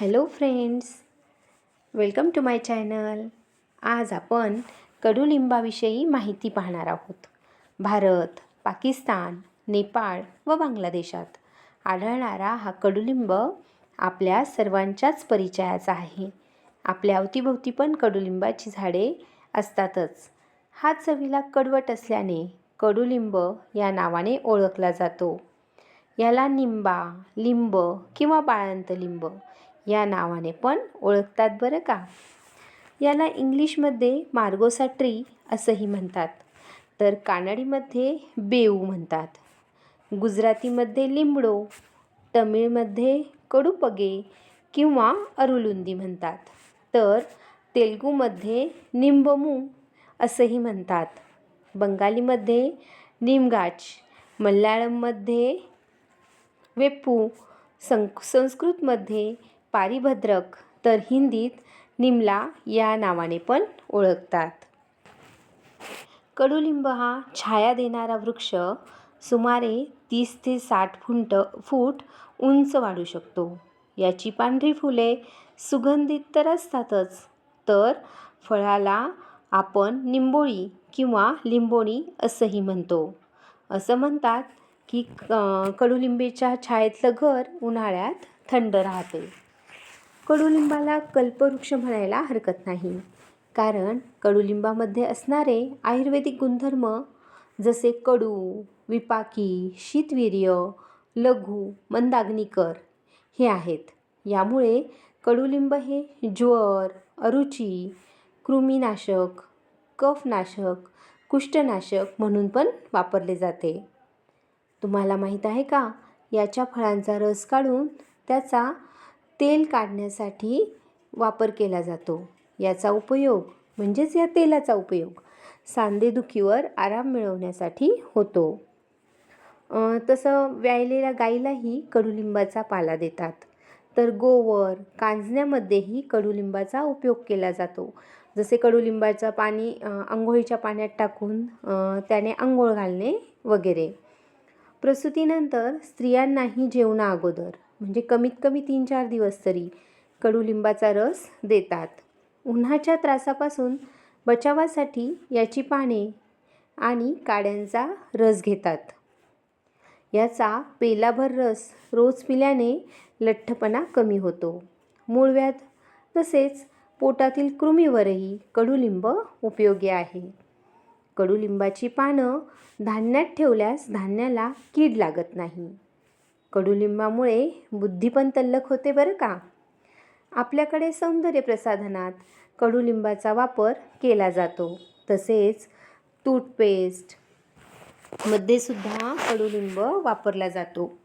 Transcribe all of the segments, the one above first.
Hello friends welcome to my channel. आज आपण कडुलिंबाविषयी माहिती पाहणार आहोत. भारत पाकिस्तान नेपाळ व बांगलादेशात आढळणारा हा कडुलिंब आपल्या सर्वांच्याच परिचयाचा आहे. आपल्या अवतीभोवती पण कडुलिंबाची झाडे असतातच. हा चवीला कडवट असल्याने कडुलिंब या नावाने ओळखला जातो. याला निंबा लिंब किंवा बाळंत लिंब या नावाने पण ओळखतात बरं का? याला इंग्लिशमध्ये मार्गोसा ट्री असंही म्हणतात. तर कानडीमध्ये बेऊ म्हणतात. गुजरातीमध्ये लिंबडो तमिळमध्ये कडुपगे किंवा अरुलुंदी म्हणतात. तर तेलगूमध्ये निंबमू असंही म्हणतात. बंगालीमध्ये निमगाच मल्याळममध्ये वेप्पू सं संस्कृतमध्ये पारिभद्रक तर हिंदीत निमला या नावाने पण ओळखतात. कडुलिंब हा छाया देणारा वृक्ष सुमारे तीस ते साठ फुंट फूट उंच वाढू शकतो. याची पांढरी फुले सुगंधित तर असतातच तर फळाला आपण निंबोळी किंवा लिंबोणी असंही म्हणतो. असं म्हणतात की कडुलिंबेच्या छायेतलं घर उन्हाळ्यात थंड राहते. कडुलिंबाला कल्पवृक्ष म्हणायला हरकत नाही. कारण कडुलिंबामध्ये असणारे आयुर्वेदिक गुणधर्म जसे कडू विपाकी शीतवीर्य लघु मंदाग्निकर हे आहेत. यामुळे कडुलिंब हे ज्वर अरुची कृमीनाशक कफनाशक कुष्ठनाशक म्हणून पण वापरले जाते. तुम्हाला माहीत आहे का? याच्या फळांचा रस काढून त्याचा तेल काढण्यासाठी वापर केला जातो. याचा उपयोग म्हणजेच या तेलाचा उपयोग सांधेदुखीवर आराम मिळवण्यासाठी होतो. तसं व्यायलेल्या गाईलाही कडुलिंबाचा पाला देतात. तर गोवर कांजण्यामध्येही कडुलिंबाचा उपयोग केला जातो. जसे कडुलिंबाचं पाणी आंघोळीच्या पाण्यात टाकून त्याने आंघोळ घालणे वगैरे. प्रसूतीनंतर स्त्रियांनाही जेवणा अगोदर. म्हणजे कमीत कमी तीन चार दिवस तरी कडुलिंबाचा रस देतात. उन्हाच्या त्रासापासून बचावासाठी याची पाने आणि काड्यांचा रस घेतात. याचा पेलाभर रस रोज पिल्याने लठ्ठपणा कमी होतो. मूळव्याध तसेच पोटातील कृमीवरही कडुलिंब उपयोगी आहे. कडुलिंबाची पानं धान्यात ठेवल्यास धान्याला कीड लागत नाही. कडुलिंबामुळे बुद्धी पण तल्लख होते बरं का? आपल्याकडे सौंदर्य प्रसाधनात कडुलिंबाचा वापर केला जातो. तसेच टूथपेस्टमध्ये सुद्धा कडुलिंब वापरला जातो.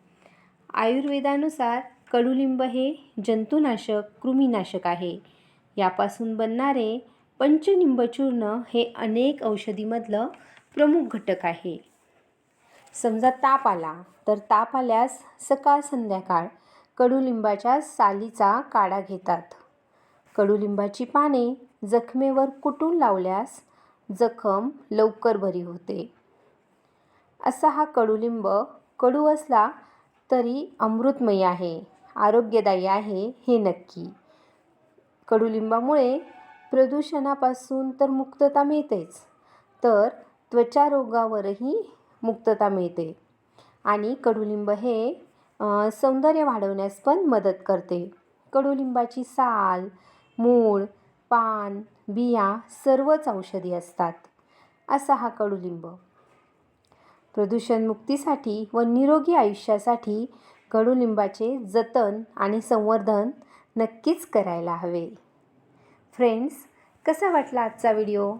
आयुर्वेदानुसार कडुलिंब हे जंतुनाशक कृमीनाशक आहे. यापासून बनणारे पंचनिंबचूर्ण हे अनेक औषधीमधलं प्रमुख घटक आहे. समजा ताप आला तर ताप आल्यास सकाळ संध्याकाळ कडुलिंबाच्या सालीचा काढा घेतात. कडुलिंबाची पाने जखमेवर कुटून लावल्यास जखम लवकर बरी होते. असा हा कडुलिंब कडू असला तरी अमृतमयी आहे आरोग्यदायी आहे हे नक्की. कडुलिंबामुळे प्रदूषणापासून तर मुक्तता मिळतेच तर त्वचा रोगावरही मुक्तता मिळते. आणि कडुलिंब हे सौंदर्य वाढवण्यास पण मदत करते. कडुलिंबाची साल मूळ पान बिया सर्वच औषधी असतात. असा हा कडुलिंब. प्रदूषणमुक्तीसाठी व निरोगी आयुष्यासाठी कडुलिंबाचे जतन आणि संवर्धन नक्कीच करायला हवे. फ्रेंड्स कसा वाटला आजचा व्हिडिओ?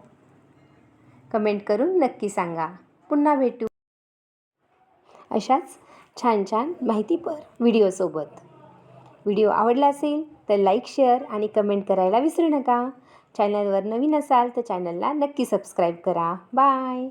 कमेंट करून नक्की सांगा. पुन्हा भेटू. अशाच छान छान माहितीपर व्हिडिओसोबत. व्हिडिओ आवडला असेल तर लाईक शेअर आणि कमेंट करायला विसरू नका. चॅनलवर नवीन असाल तर चॅनलला नक्की सबस्क्राईब करा. बाय!